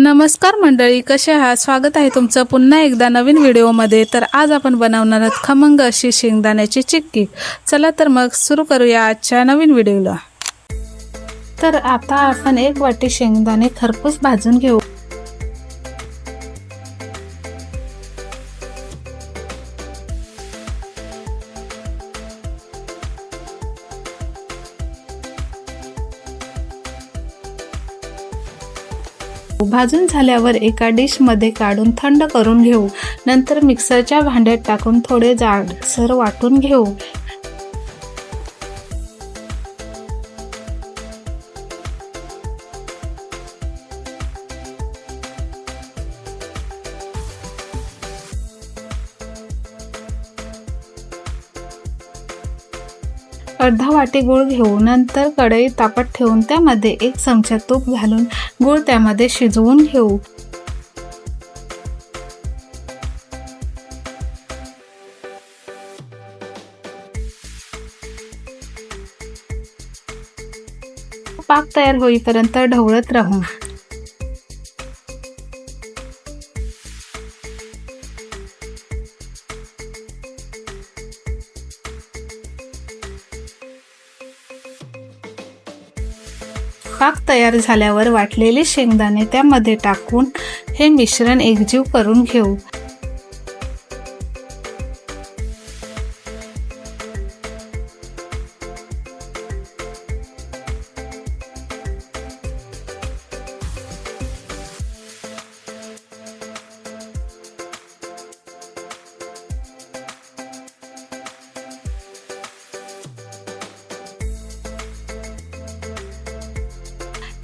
नमस्कार मंडळी कसे आहात? स्वागत आहे तुमचं पुन्हा एकदा नवीन व्हिडिओमध्ये. तर आज आपण बनवणार आहोत खमंग अशी शेंगदाण्याची चिक्की. चला तर मग सुरू करूया आजच्या नवीन व्हिडिओला. तर आता आपण एक वाटी शेंगदाणे खरपूस भाजून घेऊ. भाजून झाल्यावर एका डिशमध्ये काढून थंड करून घेऊ. नंतर मिक्सरच्या भांड्यात टाकून थोडे जाडसर वाटून घेऊ. अर्धा वाटी गूळ घेऊ नंतर कढई तापत ठेवून त्यामध्ये एक चमचा तूप घालून गूळ त्यामध्ये शिजवून घेऊ. पाक तयार होईपर्यंत ढवळत राहू. पाक तयार झाल्यावर वाटलेले शेंगदाणे त्यामध्ये टाकून हे मिश्रण एकजीव करून घेऊ.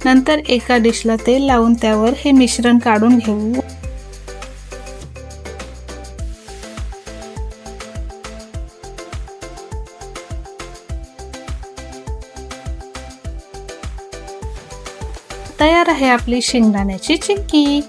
नंतर एका डिशला तेल लावून त्यावर हे मिश्रण काढून घेऊ. तयार आहे आपली शेंगदाण्याची चिक्की